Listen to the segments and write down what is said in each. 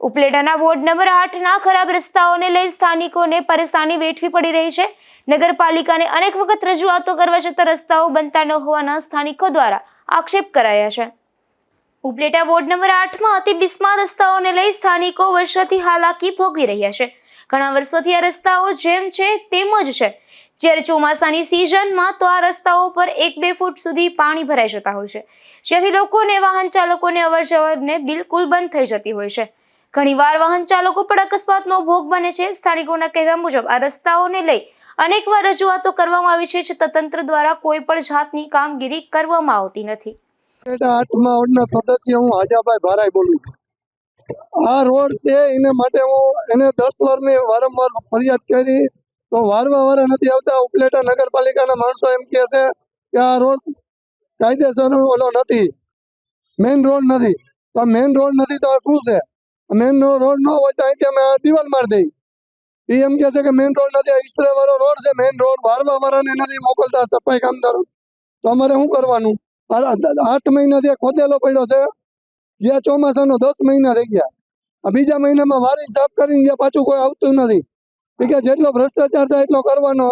ઉપલેટાના ward number આઠના ખરાબ રસ્તાઓને લઈ સ્થાનિકોને પરેશાની વેઠવી પડી રહી છે. નગરપાલિકાને અનેક વખત રજૂઆતો કરવા છતાં રસ્તાઓ બનતા ન હોવાના સ્થાનિકો દ્વારા આક્ષેપ કરાયા છે. ઉપલેટા વોર્ડ નંબર આઠમાં અતિ બિસ્માર રસ્તાઓને લઈ સ્થાનિકો વર્ષોથી હાલાકી ભોગવી રહ્યા છે. ઘણા વર્ષોથી આ રસ્તાઓ જેમ છે તેમ જ છે. જ્યારે ચોમાસાની સિઝનમાં તો આ રસ્તાઓ પર એક બે ફૂટ સુધી પાણી ભરાઈ જતા હોય છે. જેથી લોકોને વાહન ચાલકોને અવર જવરને બિલકુલ બંધ થઈ જતી હોય છે. ઘણીવાર વાહન ચાલકો પણ અકસ્માતનો ભોગ બને છે. સ્થાનિકોના કહેવા મુજબ આ રસ્તાઓને લઈ અનેકવાર રજૂઆતો કરવામાં આવી છે. છતાં તંત્ર દ્વારા કોઈ પણ જાતની કામગીરી કરવામાં આવતી નથી. સદસ્ય હું હાજાભાઈ ભારાઈ બોલું છું. આ રોડ છે, એને માટે હું એને દસ વાર મેં વારંવાર ફરિયાદ કરી. તો વારવા વાર નથી આવતા. ઉપલેટા નગરપાલિકાના માણસો એમ કહે છે કે આ રોડ કાયદેસર ઓલો નથી. મેઇન રોડ નથી. તો મેઇન રોડ નથી તો શું છે? મેઇન રોડ ન હોય તો અહીંથી અમે દિવાલ મારી દઈ એ એમ કે છે કે મેઇન રોડ નથી ઈસરા વાળો રોડ છે મેઇન રોડ વારવા વાળાને નથી મોકલતા સફાઈ કામદારો. તો અમારે શું કરવાનું? આઠ મહિનાથી ખોદેલો પડ્યો છે. ગયા ચોમાસાનો દસ મહિના થઈ ગયા. બીજા મહિનામાં વારી સાફ કરીને ગયા પાછું કોઈ આવતું નથી. કે જેટલો ભ્રષ્ટાચાર થાય એટલો કરવાનો.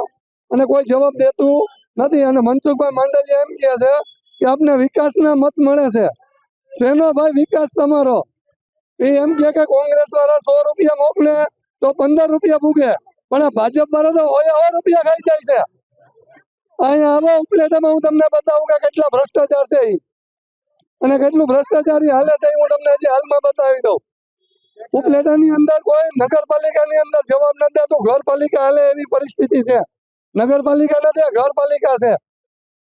અને કોઈ જવાબ દેતું નથી. અને મનસુખભાઈ માંડલિયા એમ કહે છે કે આપને વિકાસના મત મળે છે. શેનો ભાઈ વિકાસ તમારો? એ એમ કે કે કોંગ્રેસ વાળા સો રૂપિયા મોકલે તો પંદર રૂપિયા ભૂગે. પણ ભાજપ વાળા તો હોય સો રૂપિયા ખાઈ જાય છે. અહીંયા આવો ઉપલેટામાં હું તમને બતાવું કે કેટલા ભ્રષ્ટાચાર છે અને કેટલું ભ્રષ્ટાચારી હાલે છે હું તમને હજી હાલમાં બતાવી દઉં. ઉપલેટાની અંદર કોઈ, નગરપાલિકાની અંદર જવાબ નથી દેતું. ઘરપાલિકા હાલે એવી પરિસ્થિતિ છે. નગરપાલિકા નથી ઘરપાલિકા છે.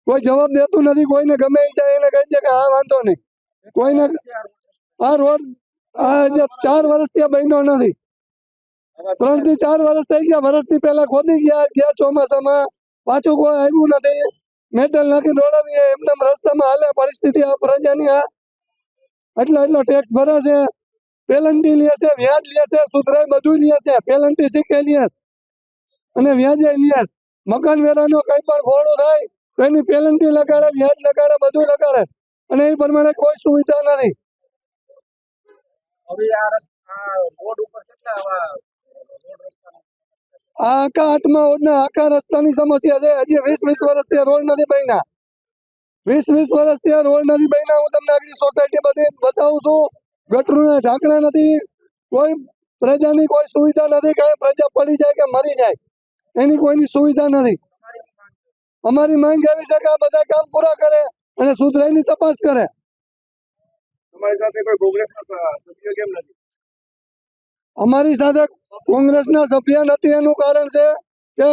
કોઈ જવાબ દેતું નથી, કોઈને ગમે જાય એને કહી દે કે હા, વાંધો નહીં. કોઈને આ રોડ આ ચાર વર્ષથી આ બન્યો નથી. ત્રણથી ચાર વર્ષ થઈ ગયા વર્ષથી પહેલા ખોદી ગયા ગયા ચોમાસામાં પાછું કોઈ આવ્યું નથી. મેટલ નાખી ડોળાવીએ એમને રસ્તામાં હાલે, પરિસ્થિતિ આ પ્રજાની આ. એટલો એટલો ટેક્સ ભરે છે પેલન્ટી લે છે, વ્યાજ લે છે, સુધરાય બધું લે છે પેલન્ટી શીખે લે અને વ્યાજે લે. મકાન વેરાનો કઈ પણ ઘોડું થાય, તો એની પેલન્ટી લગાડે, વ્યાજ લગાડે, બધું લગાડે. અને એ પ્રમાણે કોઈ સુવિધા નથી. હવે આ રસ્તા રોડ ઉપર કેટલા આવા રોડ રસ્તા આખા આઠમા આખા રસ્તાની સમસ્યા છે. હજી વીસ વીસ વર્ષથી રોડ નથી બન્યા. વીસ વીસ વર્ષથી આ રોડ નથી બન્યા. હું તમને આગળ સોસાયટી બધી બતાવું છું. ગટરના ઢાંકણા નથી. કોઈ પ્રજાની કોઈ સુવિધા નથી કે પ્રજા પડી જાય કે મરી જાય. એની કોઈની સુવિધા નથી. અમારી માંગ એવી છે કે આ બધા કામ પૂરા કરે અને સુધરાઈની તપાસ કરે. તમારી સાથે કોઈ કોંગ્રેસના સભ્ય કેમ નથી? અમારી સાથે કોંગ્રેસના સભ્ય નથી. એનું કારણ છે કે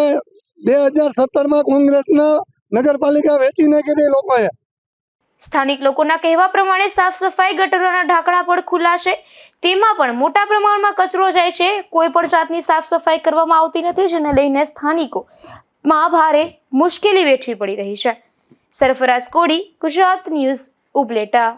બે હજાર સત્તરમાં કોંગ્રેસના નગરપાલિકા વેચી નાખી લોકોએ. સ્થાનિક લોકોના કહેવા પ્રમાણે સાફ સફાઈ ગટરોના ઢાંકણા પણ ખુલ્લા છે તેમાં પણ મોટા પ્રમાણમાં કચરો જાય છે. કોઈ પણ જાતની સાફ સફાઈ કરવામાં આવતી નથી જેને લઈને સ્થાનિકો માં ભારે મુશ્કેલી વેઠવી પડી રહી છે. સરફરાઝ કોડી ગુજરાત ન્યૂઝ ઉપલેટા.